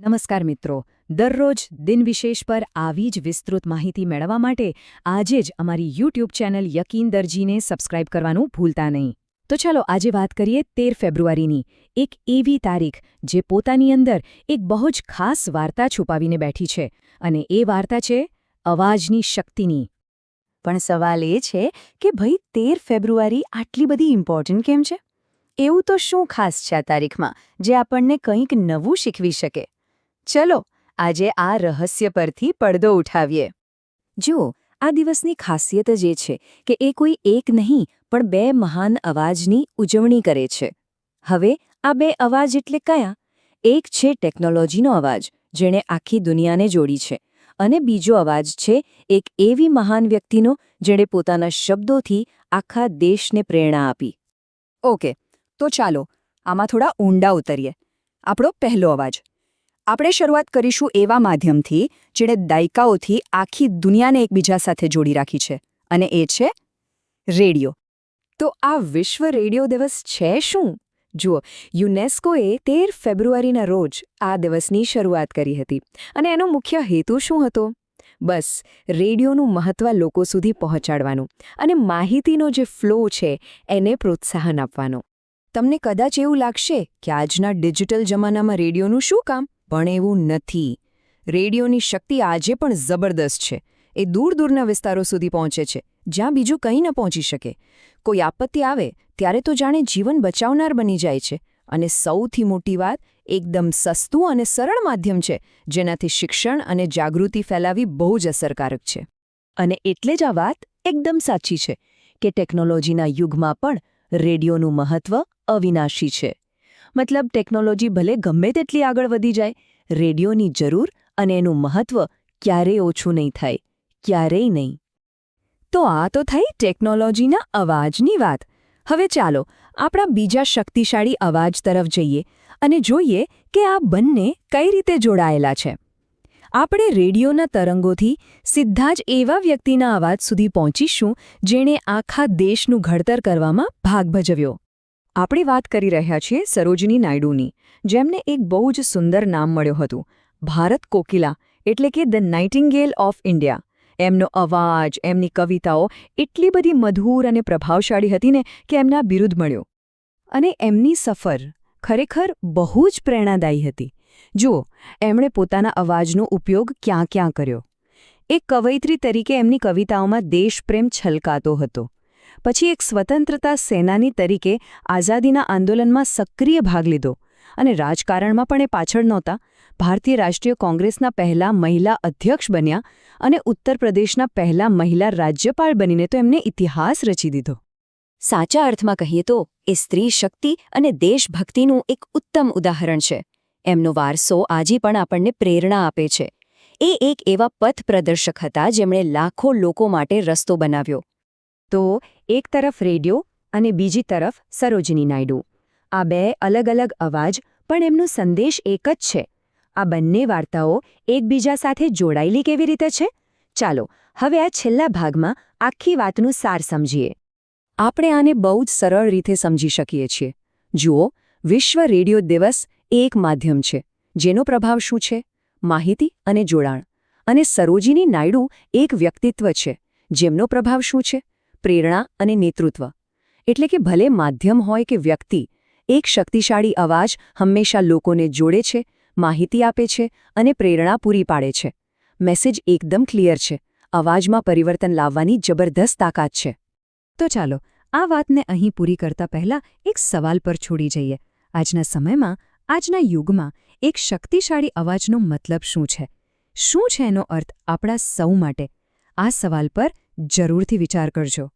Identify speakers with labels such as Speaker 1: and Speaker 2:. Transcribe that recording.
Speaker 1: નમસ્કાર મિત્રો. દરરોજ દિન વિશેષ પર આવી જ વિસ્તૃત માહિતી મેળવવા માટે આજે જ અમારી યુટ્યુબ ચેનલ યકીન દરજીને સબસ્ક્રાઇબ કરવાનું ભૂલતા નહીં. તો ચાલો આજે વાત કરીએ તેર ફેબ્રુઆરીની. એક એવી તારીખ જે પોતાની અંદર એક બહુ જ ખાસ વાર્તા છુપાવીને બેઠી છે. અને એ વાર્તા છે અવાજની શક્તિની.
Speaker 2: પણ સવાલ એ છે કે ભાઈ તેર ફેબ્રુઆરી આટલી બધી ઇમ્પોર્ટન્ટ કેમ છે? એવું તો શું ખાસ છે આ તારીખમાં, જે આપણને કંઈક નવું શીખવી શકે? ચલો, આજે આ રહસ્ય પરથી પડદો ઉઠાવીએ. જુઓ, આ દિવસની ખાસિયત જ એ છે કે એ કોઈ એક નહીં, પણ બે મહાન અવાજની ઉજવણી કરે છે. હવે, આ બે અવાજ એટલે કયા? એક છે ટેકનોલોજીનો અવાજ, જેણે આખી દુનિયાને જોડી છે, અને બીજો અવાજ છે એક એવી મહાન વ્યક્તિનો, જેણે પોતાના શબ્દોથી આખા દેશને પ્રેરણા આપી. ઓકે, તો ચાલો, આમાં થોડા ઊંડા ઉતરીએ. આપણો પહેલો અવાજ. આપણે શરૂઆત કરીશું એવા માધ્યમથી, જેણે દાયકાઓથી આખી દુનિયાને એકબીજા સાથે જોડી રાખી છે, અને એ છે રેડિયો. તો આ વિશ્વ રેડિયો દિવસ છે શું? જુઓ, યુનેસ્કોએ તેર ફેબ્રુઆરીના રોજ આ દિવસની શરૂઆત કરી હતી, અને એનો મુખ્ય હેતુ શું હતો? બસ, રેડિયોનું મહત્વ લોકો સુધી પહોંચાડવાનું, અને માહિતીનો જે ફ્લો છે એને પ્રોત્સાહન આપવાનો. તમને કદાચ એવું લાગશે કે આજના ડિજિટલ જમાનામાં રેડિયોનું શું કામ? પણ એવું નથી. રેડિયોની શક્તિ આજે પણ જબરદસ્ત છે. એ દૂર દૂરના વિસ્તારો સુધી પહોંચે છે, જ્યાં બીજું કંઈ ન પહોંચી શકે. કોઈ આપત્તિ આવે, ત્યારે તો જાણે જીવન બચાવનાર બની જાય છે. અને સૌથી મોટી વાત, એકદમ સસ્તું અને સરળ માધ્યમ છે, જેનાથી શિક્ષણ અને જાગૃતિ ફેલાવી બહુ જ અસરકારક છે. અને એટલે જ આ વાત એકદમ સાચી છે, કે ટેકનોલોજીના યુગમાં પણ રેડિયોનું મહત્વ અવિનાશી છે. મતલબ ટેકનોલોજી ભલે ગમે તેટલી આગળ વધી જાય, રેડિયોની જરૂર અને એનું મહત્વ ક્યારેય ઓછું નહીં થાય, ક્યારેય નહીં. તો આ તો થઈ ટેકનોલોજીના અવાજની વાત. હવે ચાલો આપણા બીજા શક્તિશાળી અવાજ તરફ જઈએ અને જોઈએ કે આ બંને કઈ રીતે જોડાયેલા છે. આપણે રેડિયોના તરંગોથી સીધા જ એવા વ્યક્તિના અવાજ સુધી પહોંચીશું જેણે આખા દેશનું ઘડતર કરવામાં ભાગ ભજવ્યો. આપણે વાત કરી રહ્યા છીએ સરોજની નાયડુની, જેમને એક બહુ જ સુંદર નામ મળ્યું હતું, ભારત કોકિલા, એટલે કે ધ નાઇટિંગેલ ઓફ ઇન્ડિયા. એમનો અવાજ, એમની કવિતાઓ એટલી બધી મધુર અને પ્રભાવશાળી હતી ને કે એમના બિરુદ મળ્યો. અને એમની સફર ખરેખર બહુ જ પ્રેરણાદાયી હતી. જુઓ, એમણે પોતાના અવાજનો ઉપયોગ ક્યાં ક્યાં કર્યો. એક કવયિત્રી તરીકે એમની કવિતાઓમાં દેશપ્રેમ છલકાતો હતો. પછી એક સ્વતંત્રતા સેનાની તરીકે આઝાદીના આંદોલનમાં સક્રિય ભાગ લીધો અને રાજકારણમાં પણ એ પાછળ નહોતા. ભારતીય રાષ્ટ્રીય કોંગ્રેસના પહેલા મહિલા અધ્યક્ષ બન્યા અને ઉત્તર પ્રદેશના પહેલા મહિલા રાજ્યપાલ બનીને તો એમને ઇતિહાસ રચી દીધો. સાચા અર્થમાં કહીએ તો એ સ્ત્રી શક્તિ અને દેશભક્તિનું એક ઉત્તમ ઉદાહરણ છે. એમનો વારસો આજે પણ આપણને પ્રેરણા આપે છે. એ એક એવા પથ પ્રદર્શક હતા જેમણે લાખો લોકો માટે રસ્તો બનાવ્યો. તો એક તરફ રેડિયો અને બીજી તરફ સરોજની નાયડુ. આ બે અલગ અલગ અવાજ, પણ એમનો સંદેશ એક જ છે. આ બંને વાર્તાઓ એકબીજા સાથે જોડાયેલી કેવી રીતે છે? ચાલો, હવે આ છેલ્લા ભાગમાં આખી વાતનું સાર સમજીએ. આપણે આને બહુ જ સરળ રીતે સમજી શકીએ છીએ. જુઓ, વિશ્વ રેડિયો દિવસ એક માધ્યમ છે, જેનો પ્રભાવ શું છે? માહિતી અને જોડાણ. અને સરોજીની નાયડુ એક વ્યક્તિત્વ છે, જેમનો પ્રભાવ શું છે? પ્રેરણા અને નેતૃત્વ. એટલે કે ભલે માધ્યમ હોય કે વ્યક્તિ, એક શક્તિશાળી અવાજ હંમેશા લોકોને જોડે છે, માહિતી આપે છે અને પ્રેરણા પૂરી પાડે છે. મેસેજ એકદમ ક્લિયર છે. અવાજમાં પરિવર્તન લાવવાની જબરદસ્ત તાકાત છે. તો ચાલો, આ વાતને અહીં પૂરી કરતા પહેલા એક સવાલ પર છોડી જઈએ. આજના સમયમાં, આજના યુગમાં, એક શક્તિશાળી અવાજનો મતલબ શું છે? શું છે એનો અર્થ આપણા સૌ માટે? આ સવાલ પર જરૂરથી વિચાર કરજો.